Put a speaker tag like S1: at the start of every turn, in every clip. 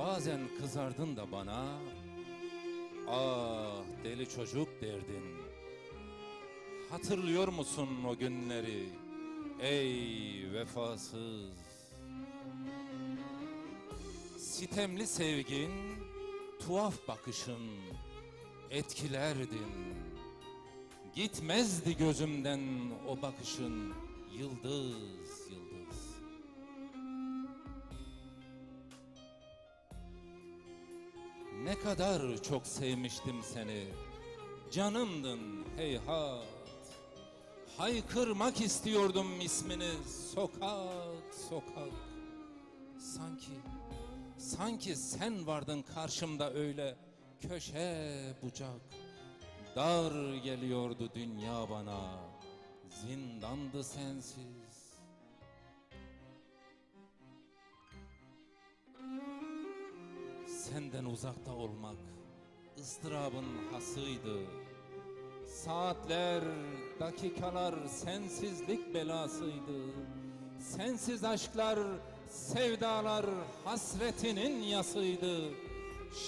S1: Bazen kızardın da bana. Ah deli çocuk derdin. Hatırlıyor musun o günleri? Ey vefasız. Sitemli sevgin Tuhaf bakışın Etkilerdin. Gitmezdi gözümden o bakışın Yıldız yıldız Ne kadar çok sevmiştim seni. Canımdın heyhat. Haykırmak istiyordum ismini. Sokak sokak. Sanki Sanki sen vardın karşımda öyle. Köşe bucak. Dar geliyordu dünya bana. Zindandı sensiz Senden uzakta olmak ıstırabın hasıydı. Saatler, dakikalar sensizlik belasıydı. Sensiz aşklar, sevdalar hasretinin yasıydı.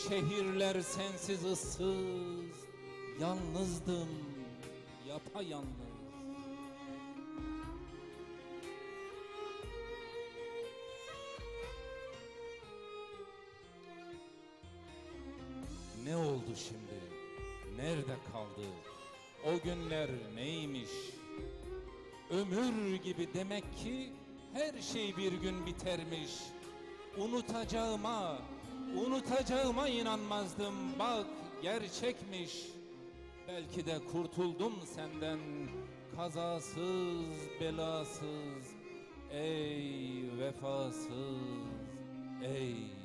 S1: Şehirler sensiz ıssız, yalnızdım, yapayalnız Ne oldu şimdi? Nerede kaldı? O günler neymiş? Ömür gibi demek ki her şey bir gün bitermiş. Unutacağıma, unutacağıma inanmazdım. Bak gerçekmiş. Belki de kurtuldum senden kazasız belasız. Ey vefasız, ey